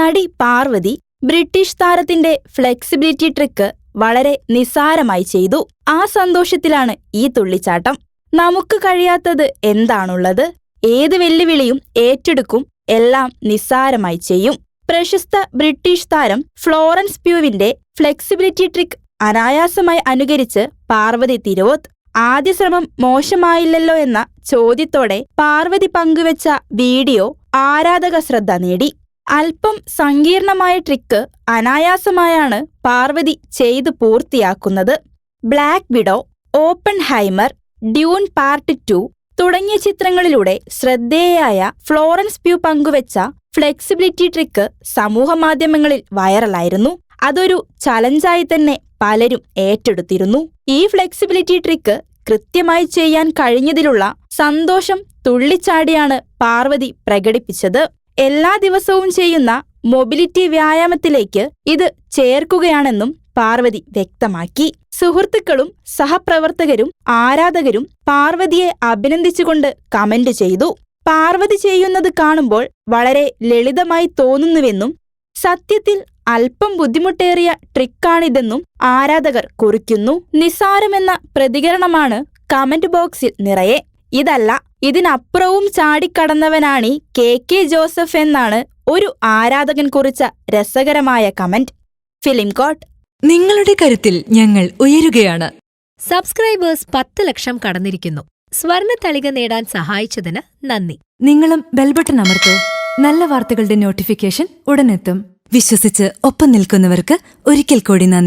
നടി പാർവതി ബ്രിട്ടീഷ് താരത്തിന്റെ flexibility trick വളരെ നിസ്സാരമായി ചെയ്തു. ആ സന്തോഷത്തിലാണ് ഈ തുള്ളിച്ചാട്ടം. നമുക്ക് കഴിയാത്തത് എന്താണുള്ളത്? ഏത് വെല്ലുവിളിയും ഏറ്റെടുക്കും എല്ലാം നിസ്സാരമായി ചെയ്യും. പ്രശസ്ത ബ്രിട്ടീഷ് താരം ഫ്ലോറൻസ് പ്യൂവിന്റെ ഫ്ലെക്സിബിലിറ്റി ട്രിക്ക് അനായാസമായി അനുകരിച്ച് പാർവതി തിരുവോത്ത്. ആദ്യ ശ്രമം മോശമായില്ലല്ലോ എന്ന ചോദ്യത്തോടെ പാർവതി പങ്കുവച്ച വീഡിയോ ആരാധക ശ്രദ്ധ നേടി. അല്പം സങ്കീർണമായ ട്രിക്ക് അനായാസമായാണ് പാർവതി ചെയ്തു പൂർത്തിയാക്കുന്നത്. Black Widow Oppenheimer Dune part two തുടങ്ങിയ ചിത്രങ്ങളിലൂടെ ശ്രദ്ധേയയായ ഫ്ലോറൻസ് പ്യൂ പങ്കുവച്ച ഫ്ലെക്സിബിലിറ്റി ട്രിക്ക് സമൂഹമാധ്യമങ്ങളിൽ വൈറലായിരുന്നു. അതൊരു ചലഞ്ചായി തന്നെ പലരും ഏറ്റെടുത്തിരുന്നു. ഈ ഫ്ലെക്സിബിലിറ്റി ട്രിക്ക് കൃത്യമായി ചെയ്യാൻ കഴിഞ്ഞതിലുള്ള സന്തോഷം തുള്ളിച്ചാടിയാണ് പാർവതി പ്രകടിപ്പിച്ചത്. എല്ലാ ദിവസവും ചെയ്യുന്ന മൊബിലിറ്റി വ്യായാമത്തിലേക്ക് ഇത് ചേർക്കുകയാണെന്നും പാർവതി വ്യക്തമാക്കി. സുഹൃത്തുക്കളും സഹപ്രവർത്തകരും ആരാധകരും പാർവതിയെ അഭിനന്ദിച്ചുകൊണ്ട് കമന്റ് ചെയ്തു. പാർവതി ചെയ്യുന്നത് കാണുമ്പോൾ വളരെ ലളിതമായി തോന്നുന്നുവെന്നും സത്യത്തിൽ അല്പം ബുദ്ധിമുട്ടേറിയ ട്രിക്കാണിതെന്നും ആരാധകർ കുറിക്കുന്നു. നിസാരമെന്ന പ്രതികരണമാണ് കമന്റ് ബോക്സിൽ നിറയെ. ഇതല്ല ഇതിനപ്പുറവും ചാടിക്കടന്നവനാണ് കെ കെ ജോസഫ് എന്നാണ് ഒരു ആരാധകൻ കുറിച്ച രസകരമായ കമന്റ്. Film coat. നിങ്ങളുടെ കരുത്തിൽ ഞങ്ങൾ ഉയരുകയാണ്. സബ്സ്ക്രൈബേഴ്സ് പത്ത് ലക്ഷം കടന്നിരിക്കുന്നു. സ്വർണ തളിക നേടാൻ സഹായിച്ചതിന് നന്ദി. നിങ്ങളും ബെൽബട്ടൺ അമർത്തോ. നല്ല വാർത്തകളുടെ നോട്ടിഫിക്കേഷൻ ഉടനെത്തും. വിശ്വസിച്ച് ഒപ്പം നിൽക്കുന്നവർക്ക് ഒരിക്കൽ കൂടി നന്ദി.